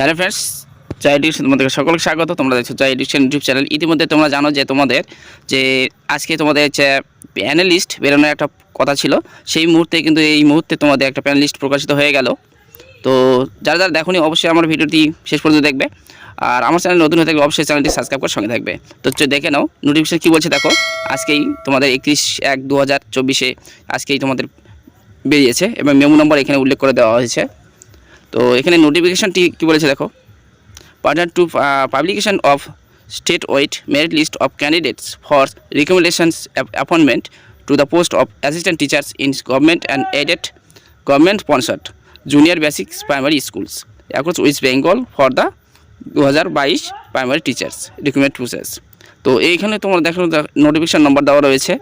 Hello friends, জয় education তোমাদের সকলকে স্বাগত। তোমরা দেখছ জয় এডুকেশন ইউটিউব চ্যানেল। ইতিমধ্যে তোমরা জানো যে তোমাদের যে আজকে তোমাদের যে প্যানেলিস্ট বেরোনোর একটা কথা ছিল। সেই মুহূর্তে কিন্তু এই মুহূর্তে তোমাদের একটা প্যানেলিস্ট প্রকাশিত হয়ে গেল। তো যারা যারা দেখোনি, অবশ্যই আমার ভিডিওটি শেষ পর্যন্ত দেখবে। আর আমার চ্যানেল নতুন হয়ে থাকবে অবশ্যই চ্যানেলটি সাবস্ক্রাইব করে সঙ্গে থাকবে। তো দেখে নাও নোটিফিকেশন কী বলছে দেখো। আজকেই তোমাদের একত্রিশ এক দু হাজার চব্বিশে আজকেই তোমাদের বেরিয়েছে এবং মেমো নম্বর এখানে উল্লেখ করে দেওয়া হয়েছে। তো এখানে নোটিফিকেশানটি কী বলেছে দেখো? Pertaining to publication of state wait merit list of candidates for recommendations appointment to the post of assistant teachers in government and aided government sponsored junior basic primary schools across West Bengal for the দু হাজার বাইশ primary teachers recommend process তো এইখানে তোমার দেখো notification নম্বর দেওয়া রয়েছে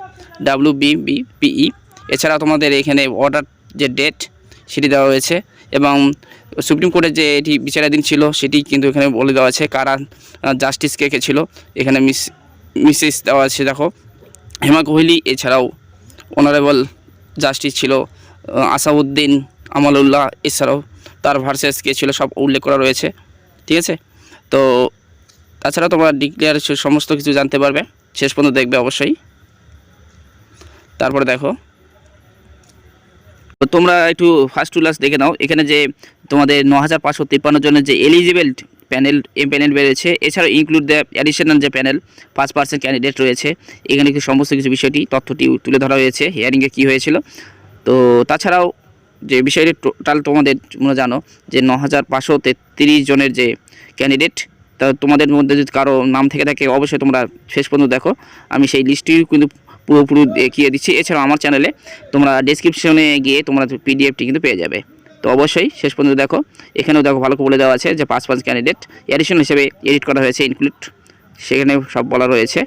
W BBPE এছাড়া তোমাদের এখানে অর্ডার যে ডেট সেটি দেওয়া রয়েছে এবং সুপ্রিম কোর্টের যে এটি বিচারাধীন ছিল, সেটি কিন্তু এখানে বলে দেওয়া আছে কারা জাস্টিস কে কে ছিল এখানে মিস মিসেস দেওয়া আছে, দেখো। হেমা কোহলি, এছাড়াও অনারেবল জাস্টিস ছিল আসাউদ্দিন আমালুল্লাহ, এছাড়াও তার ভার্সেস কে ছিল, সব উল্লেখ করা রয়েছে। ঠিক আছে? তো তাছাড়া তোমরা ডিক্লেয়ার সমস্ত কিছু জানতে পারবে। শেষ পর্যন্ত দেখবে অবশ্যই। তারপরে দেখো তো তোমরা একটু ফার্স্ট টু লাস্ট দেখে নাও। এখানে যে তোমাদের ন হাজার পাঁচশো তিপ্পান্ন জনের যে এলিজিবেল প্যানেল এম প্যানেল বেড়েছে এছাড়াও ইনক্লুড দ্য অ্যাডিশনাল যে প্যানেল পাঁচ পার্সেন্ট ক্যান্ডিডেট রয়েছে। এখানে কি সমস্ত কিছু বিষয়টি, তথ্যটি তুলে ধরা হয়েছে হিয়ারিংয়ে কী হয়েছিল। তো তাছাড়াও যে বিষয়টি টোটাল তোমাদের তোমরা জানো যে ন হাজার পাঁচশো তেত্রিশ জনের যে ক্যান্ডিডেট তা তোমাদের মধ্যে যদি কারও নাম থেকে থাকে, অবশ্যই তোমরা শেষ পর্যন্ত দেখো। আমি সেই লিস্টটি কিন্তু পুরোপুরি দেখিয়ে দিচ্ছি। এছাড়াও আমার চ্যানেলে তোমরা ডেসক্রিপশনে গিয়ে তোমরা পিডিএফটি কিন্তু পেয়ে যাবে। তো অবশ্যই শেষ পর্যন্ত দেখো। এখানেও দেখো ভালো করে বলে দেওয়া আছে যে পাঁচ পাঁচ ক্যান্ডিডেট এডিশন হিসেবে এডিট করা হয়েছে ইনক্লুড সেখানে সব বলা রয়েছে।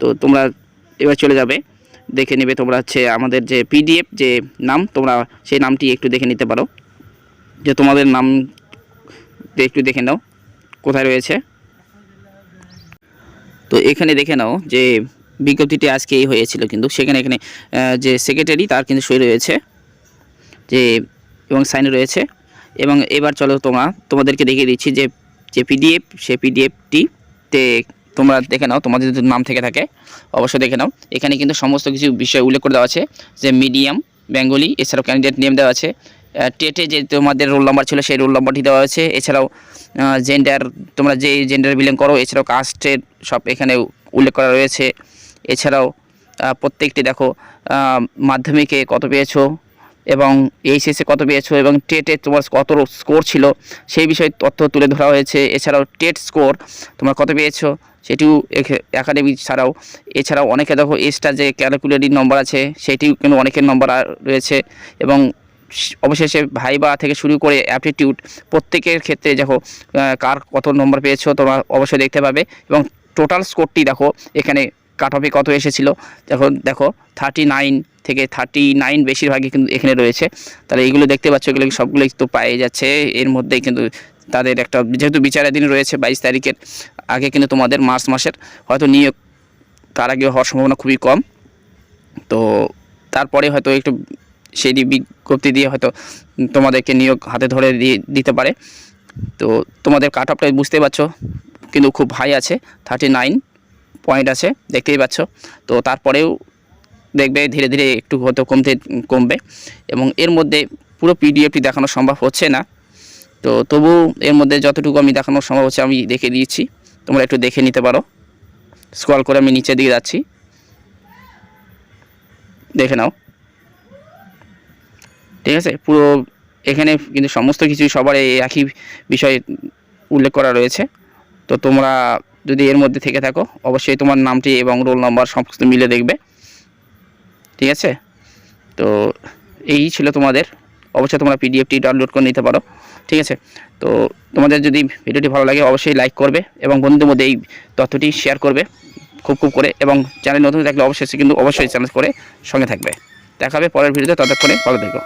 তো তোমরা এবার চলে যাবে। দেখে নেবে তোমরা হচ্ছে আমাদের যে পিডিএফ যে নাম, তোমরা সেই নামটি একটু দেখে নিতে পারো। যে তোমাদের নাম একটু দেখে নাও, কোথায় রয়েছে। তো এখানে দেখে নাও যে বিজ্ঞপ্তিটি আজকেই হয়েছিল কিন্তু সেখানে এখানে যে সেক্রেটারি তার কিন্তু সই রয়েছে, যে এবং সাইন রয়েছে। এবং এবার চলো তোমরা তোমাদেরকে দেখিয়ে দিচ্ছি যে যে পিডিএফ সে পিডিএফটি তে তোমরা দেখে নাও, তোমাদের যদি নাম থেকে থাকে, অবশ্যই দেখে নাও। এখানে কিন্তু সমস্ত কিছু বিষয় উল্লেখ করে দেওয়া আছে, যে মিডিয়াম বেঙ্গলি এছাড়াও ক্যান্ডিডেট নেম দেওয়া আছে টেটে যে তোমাদের রোল নাম্বার ছিল, সেই রোল নাম্বারটি দেওয়া আছে এছাড়াও জেন্ডার তোমরা যে জেন্ডার বিলং করো, এছাড়াও কাস্টের সব এখানে উল্লেখ করা রয়েছে। এছাড়াও প্রত্যেকটি দেখো মাধ্যমিকে কত পেয়েছ এবং এইচএসে কত পেয়েছ এবং টেটে তোমার কত স্কোর ছিল, সেই বিষয়ে তথ্য তুলে ধরা হয়েছে। এছাড়াও টেট স্কোর তোমার কত পেয়েছ সেটিও একাডেমি ছাড়াও। এছাড়াও অনেকে দেখো এক্সট্রা যে ক্যালকুলেটিভ নম্বর আছে, সেটিও কিন্তু অনেকের নম্বর রয়েছে এবং অবশেষে ভাইবা থেকে শুরু করে অ্যাপটিটিউড প্রত্যেকের ক্ষেত্রে দেখো কার কত নম্বর পেয়েছ তোমরা অবশ্যই দেখতে পাবে এবং টোটাল স্কোরটি দেখো, এখানে কাট অফে কত এসেছিল? দেখো দেখো থার্টি নাইন থেকে থার্টি নাইন বেশিরভাগই কিন্তু এখানে রয়েছে। তাহলে এইগুলো দেখতে পাচ্ছ, এগুলো সবগুলোই তো পায়ে যাচ্ছে। এর মধ্যেই কিন্তু তাদের একটা, যেহেতু বিচারাধীন রয়েছে বাইশ তারিখের, আগে কিন্তু তোমাদের মার্চ মাসের, হয়তো নিয়োগ তার আগে হওয়ার সম্ভাবনা খুবই কম। তো তারপরে হয়তো একটু সেই বিজ্ঞপ্তি দিয়ে হয়তো তোমাদেরকে নিয়োগ হাতে ধরে দিয়ে দিতে পারে। তো তোমাদের কাট অফটা বুঝতে পারছ, কিন্তু খুব হাই আছে থার্টি নাইন পয়েন্ট আছে, দেখতেই পাচ্ছ। তো তারপরেও দেখবে ধীরে ধীরে একটু হয়তো কমতে, কমবে এবং এর মধ্যে পুরো পিডিএফটি দেখানো সম্ভব হচ্ছে না। তো তবু এর মধ্যে যতটুকু আমি দেখানো সম্ভব হচ্ছে আমি দেখে দিয়েছি তোমরা একটু দেখে নিতে পারো। স্ক্রল করে আমি নিচের দিকে যাচ্ছি। দেখে নাও। ঠিক আছে? পুরো এখানে কিন্তু সমস্ত কিছু সবার একই বিষয় উল্লেখ করা রয়েছে। তো তোমরা যদি এর মধ্যে থেকে থাকো, অবশ্যই তোমার নামটি এবং রোল নাম্বার সমস্ত মিলে দেখবে। ঠিক আছে? তো এই ছিল তোমাদের। অবশ্যই তোমরা পিডিএফটি ডাউনলোড করে নিতে পারো। ঠিক আছে? তো তোমাদের যদি ভিডিওটি ভালো লাগে, অবশ্যই লাইক করবে এবং বন্ধুদের মধ্যে এই তথ্যটি শেয়ার করবে খুব খুব করে এবং চ্যানেল নতুন থাকলে অবশ্যই কিন্তু অবশ্যই চ্যানেল করে সঙ্গে থাকবে। দেখাবে পরের ভিডিওতে, ততক্ষণে ভালো থেকো।